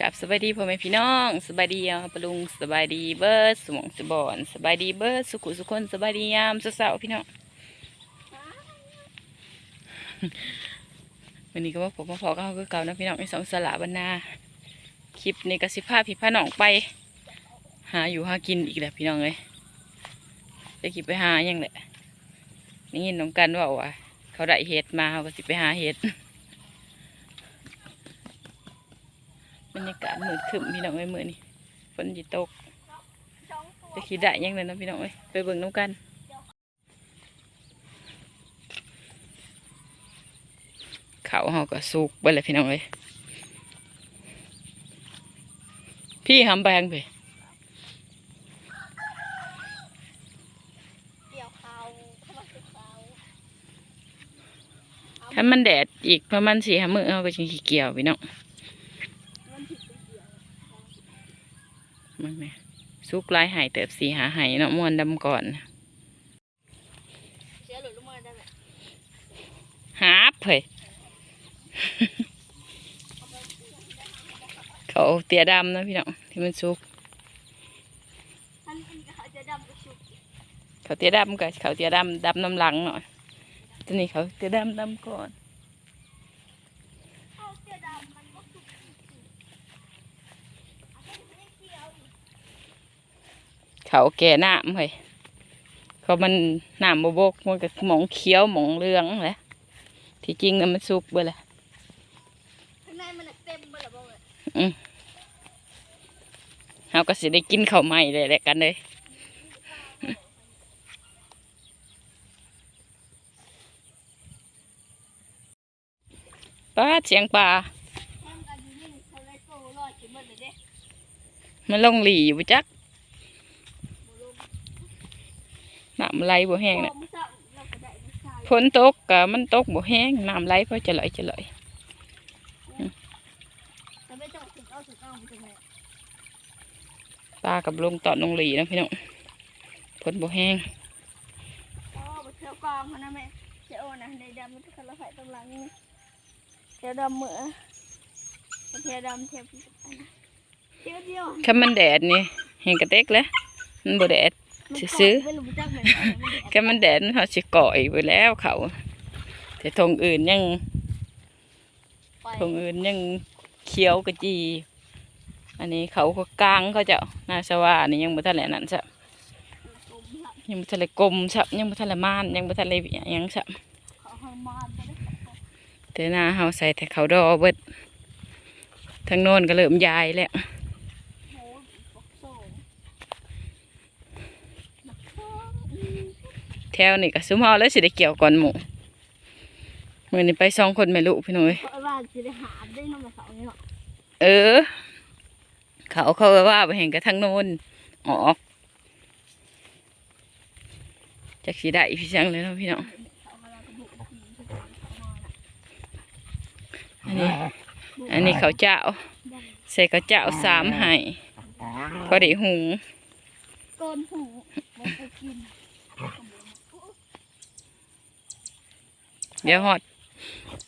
กับสบายดีพ่อแม่พี่น้องสบายดีเอาปลุงสบายดีเบิร์ดสมองสบอนสบายดีเบิร์ดสุขุสุคนสบายดียามสาๆพี่น้องวันนี้ก็ว่าผมมาพอก็เขาคือเก่านะพี่น้องมีสองสละบรรณาคลิปนี้ก็สิพาพี่พาน้องไป หาอยู่หากินอีกแหละพี่น้องเลยจะคิดไปหาหยังแหละนี่ยินน้องกันว่าว่าเขาได้เห็ดมาเขาก็สิไปหาเห็ด บรรยากาศมืดครึ้มพี่น้องเอ้ยมือนี่ฝนจิตกจะคิดได้ยังเลยนะพี่น้องเอ้ยไปเบิ่งน้ำกันเขาเฮาก็สุกไปเลยพี่น้องเอ้ยพี่หำแบงไปเกี่ยวเขาเข้ามาสู่เขาถ้ามันแดดอีกประมาณสี่ห้ามื้อเฮาก็จะขี้เกียวพี่น้อง มันผิดไปเกี่ยว มันแม่สุกหลายหายเติบสีหาหายเนาะม่วนดำก่อนเสียหลุดลงมาได้ไหมหาบเผยเขาเตียดำนะพี่น้องที่มันสุกอันนี้เขาจะดำไปชุบเขาเตี้ยดำกับเขาเตี้ยดำดำน้ำหลังหน่อยตัวนี้เขาเตี้ยดำดำก่อน เอาเสียดำมันก็ชุบเอาไปไม่เกี่ยวอีก เขาแก่น้ำเฮ้ยเขามันน้ำบบบกมันก็หมองเขียวหมองเหลืองแหละที่จริงน่ะมันสุกไปแหละข้างในมันน่ะเต็มไปหมดเลยเขาก็สิได้กินข้าวใหม่เลยแหละกันเลยป้าดเสียงปลาแถมกันอยู่นี่เขาเลยโตรอดขึ้นหมดเลยเด้มันลงหลีอยู่จัก น้ำไหลบ่แห้งพน่ะอมื้อเช้าเราก็ได้มื้อเช้าฝนตกกะมันตกบ่แห้งน้ำไหลเพราะจะไหลจะไหลแต่ไม่ต้องถึงเอาถึงเอาไปถึงไหนปลากับลงตอนลงหลีนะพี่น้องฝนบ่แห้งอ๋อไปเที่ยวกองเขานะแม่เจ้านะในดำมันจะขันละไฟตรงหลังนี่เที่ยวดำเหมือเที่ยวดำเที่ยวพี่อันนะเที่ยวเดียวถ้ามันแดดนี่แห้งกระเตกแล้วมันบ่แดด ซื้อไม่รู้จักเหมือนกันมันแดดแค่มันแดดเขาสิก่อยไปแล้วเขา แต่ทงอื่นยังไปทงอื่นยังเขียวกระจี อันนี้เขาก็กลางเขาเจ้านาสว่านี่ยังบ่ทันแหละนั่นซะกลมหลังยังบ่ทันเลยกลมซะยังบ่ทันเลยม่านยังบ่ทันเลยหยังซะเขาห้ามานไปเลยแต่หน้าเฮาใส่แต่เขาดอเบิดทางโน้นก็เริ่มยายแล้ว โอ้ยปกโซ่บักโซ่อืม แถวนี่ก็ซุมเฮาแล้วสิได้เกี่ยวก่อนหมู่มื้อนี้ไปสองคนแม่ลูกพี่น้อยเพราะว่าจะได้หาได้น้ำมันเสาเนี่ยเนาะเออ เขาเขาว่าไปเห็นกระทางโน้นออกจากสีได้พี่ช่างเลยเนาะพี่น้องเขากำลังบุกทีที่เขาเขานอนอะอันนี้อันนี้เขาวเจ้าใส่เขาวเจ้าสามให้พอได้หุงโกนหูมันไปกิน เดี๋ยวฮอด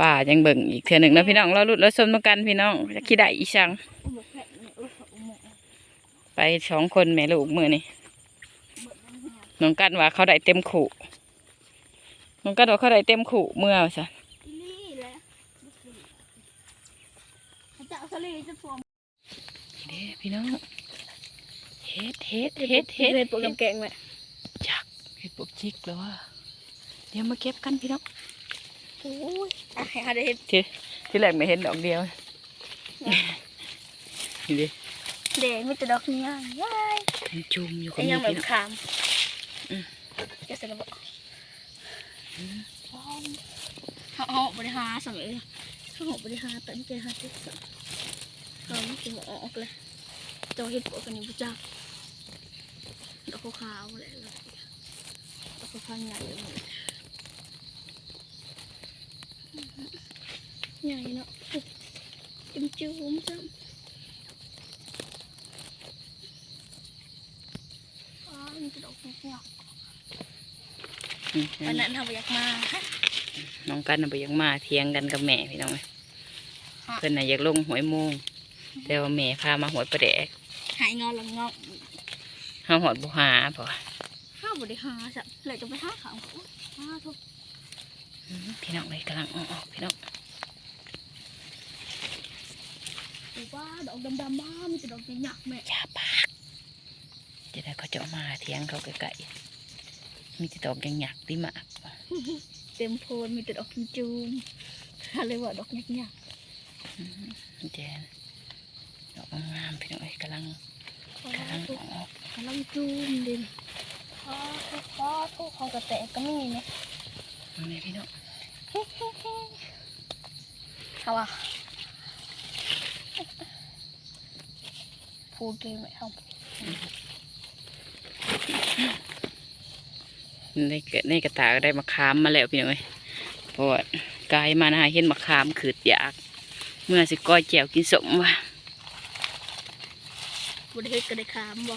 ป่ายังเบิ่งอีกเทื่อหนึ่งนะพี่น้องเราลุดเราสมมากันพี่น้องจะขี้ได้อีช่างไปสองคนแม่ลูกมือนี่มันเนี่ยน้องกันว่าเขาได้เต็มขู่น้องกันว่าเขาได้เต็มขู่เมื่อซะเขาจะเอาทะเลจะฟอมเด้พี่น้องเฮ็ดเฮ็ดเฮ็ดเฮ็ดเลยโปรแกแกงไหมจักเฮ็ดปวกจิกแล้วว่าเดี๋ยวมาเก็บกันพี่น้อง โอ้ยอะให้เขาได้เห็นที่ที่แรกไม่เห็นดอกเดียวนี่ดิเด็กมีแต่ดอกนี้ย่ายย่ายมันจุ่มอยู่กัไอ้บยันี่งแบบพี่น้องขามอืมจะเสร็จแล้วบ่เขาเอาบริหารสั่งเลยเขาเอาบริหารแต่ไม่เคยหาที่สั่งเขาไม่เคยออกเลยเจ้าเห็ดปวกกันนี่บุจักดอกขาวๆเลยดอกขาวๆใหญ่เลย ใหญ่เนาะจิ้มจิ้มจ้ำอ๋อมีแต่ดอกเงี้ยอืมวันนั้นเขาอยากมาน้องกันน่ะไปยังมาเถียงกันกับแม่พี่น้องเอ้ยค่ะเพิ่นน่ะอยากลงหวยโมงแต่ว่าแม่พามาหวดประแดกหายงอนหลังงอนเฮาหอดบุหาเพราะว่าข้าวบริหารสักเลยจะไปห้าขาวเขาห้าทุกอืมพี่น้องเลยกำลังออกๆพี่น้อง ดูว่าดอกดำๆบ้ามีแต่ดอกหยักๆแม่อย่าปากจะได้เขาเจาะมาเทียงเขาไกลๆมีแต่ดอกยังหยักๆติมากเต็มโพนมีแต่ดอกจูมอะไรว่าดอกหยักเจนดอกงามๆพี่น้องเอ้ยกำลังๆกำลังออกกำลังจูมดินพ่อทุกพ่อทุกเขากระแตก็ไม่มีไหมนี่พี่น้องเขาว่า พูดเลยไหมครับในเกิดในกระตาก็ได้มะขามมาแล้วพี่น้องเอ้ยเพราะว่ากายมานะเห็นมะขามขืดอยาก เมื่อสิก้อยแจวกินสมว่ะบริเฮ็ดก็ได้ขามบ่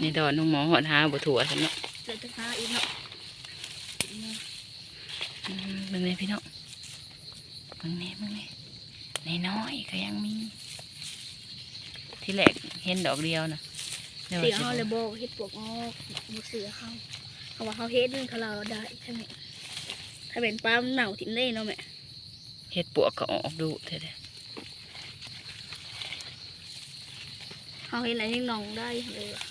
ในดอนน้องหมอหอดหาบ่ถั่วสำเนาะเจะจะหาอีกเนาะอืมเบิ่งนี่พี่น้องเบิ่งนี่เบิ่งนี่ในน้อยๆก็ยังมี ที่แรกเห็นดอกเดียวนะดี๋วเสียสิเขาเลยบ่เฮ็ดปวกออกบ่เสือเขาเขาว่าเขาเฮ็ดนึงเขาเราได้ใช่ไหมถ้าเป็นปลามันเหนาถิ่นได้เนาะแม่เห็ดปวกก็ออกดูเถอะเด้อเขาเห็นอะไรยังนองได้เลยว่ะ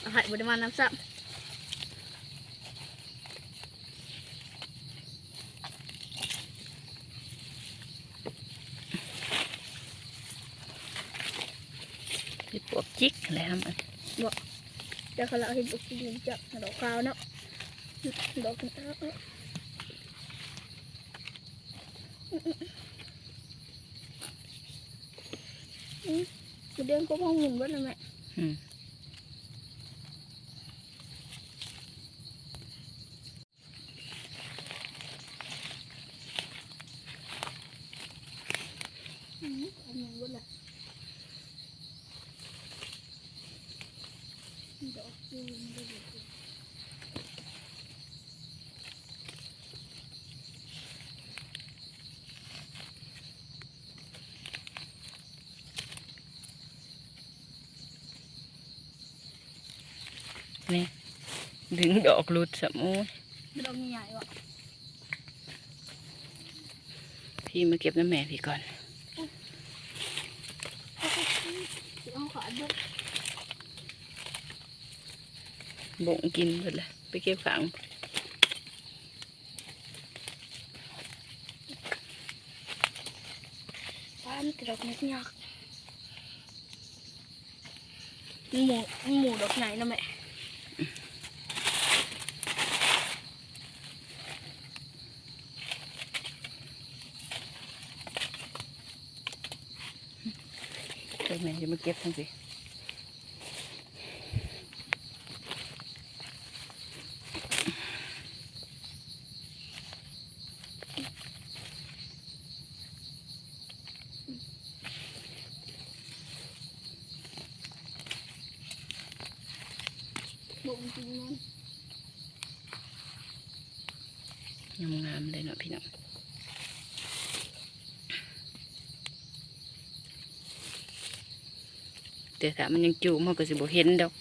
เอาไข่บริมาณน้ำซับ เห็ดปวกจิกอะไรมันเดี๋ยวเขาเราเห็นดอกสีเหลืองจับดอกขาวเนาะดอกขาวอืมเดือนก็มองเห็นว่างนะแม่อืมทำยังว่าล่ะดอกจู นก็ดอกจูนนี่ดึงดอกหลุดสมูดอกใหญ่ๆว่ะพี่มาเก็บน้ำแม่พี่ก่อนเอาขาด้วย บ่งกินหมดเลยไปเก็บฝังป้ามันติดดอกเล็กยักษ์หมูหมูดอกใหญ่นะแม่เดี๋ยวแม่จะมาเก็บทั้งสิ ริงมันยังงามเลยเนาะพี่น้องแต่ถ้ามันยังจูมมันก็สิบ่เห็นดอก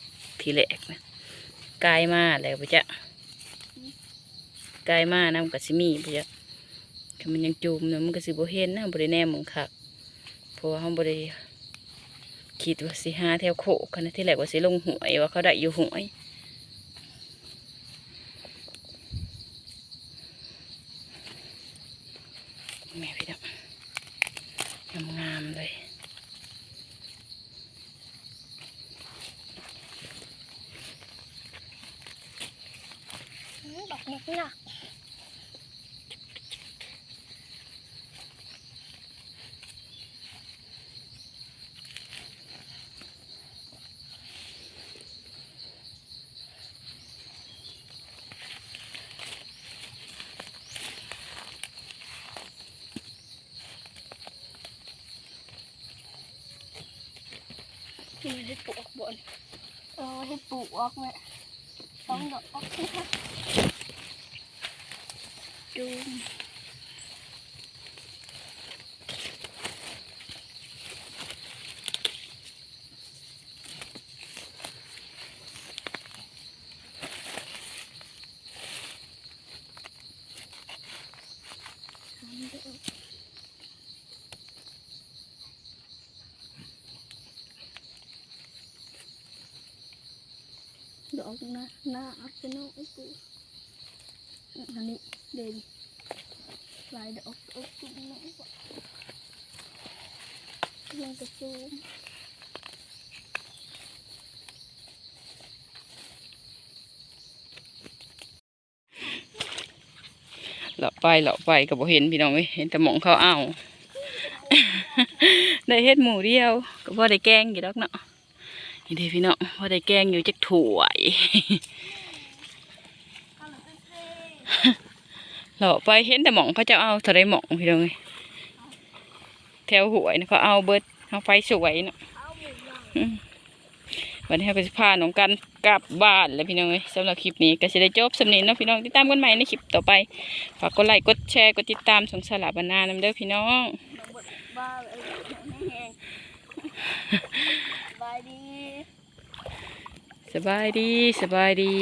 ทีแรกนะกายมาแล้วปะจ๊ะกายมานะมันก็สิมีปะจ๊ะถ้ามันยังจูมเนาะมันก็สิบ่เห็นนะบ่ได้แนมมองคักเพราะว่าเฮาบ่ได้คิดว่าสิหาแถวโคกันนะที่แรกว่าสิลงหวยว่าเขาได้อยู่หวย แม่พี่ดอกงามงามๆเลย มีเห็ดปวกบนเออให็ดปวกไหมต้องดอกออกใช่ไหมดู ดอกนะหน้าอัพเป็นน้องกูอันนี้เด่นลายดอกดอกตุ้มน้องยังกระซูมเลาะไปเลาะไปก็บ่เห็นพี่น้องเอ้ยเห็นแต่หมองเขาเอาได้เฮ็ดหมูเดียวก็พอได้แกงอยู่ดอกเนาะ นี่เด้พี่น้องพอได้แกงอยู่จักถ้วยเลาไปเห็นแต่หมองเขาจะเอาเท่าไรหมองพี่น้องแถวหวยนะเขาเอาเบิดเอาไฟสวยเนาะวันนี้เราก็สิพาน้องกันกลับบ้านแล้วพี่น้องสำหรับคลิปนี้ก็จะได้จบสำเนียงนะพี่น้องติดตามกันใหม่ในคลิปต่อไปฝากกดไลค์กดแชร์กดติดตามสงสารบรรณานำเด้อพี่น้อง น้องบดบ้าเลยแห้งๆบายดี สบายดีสบายดี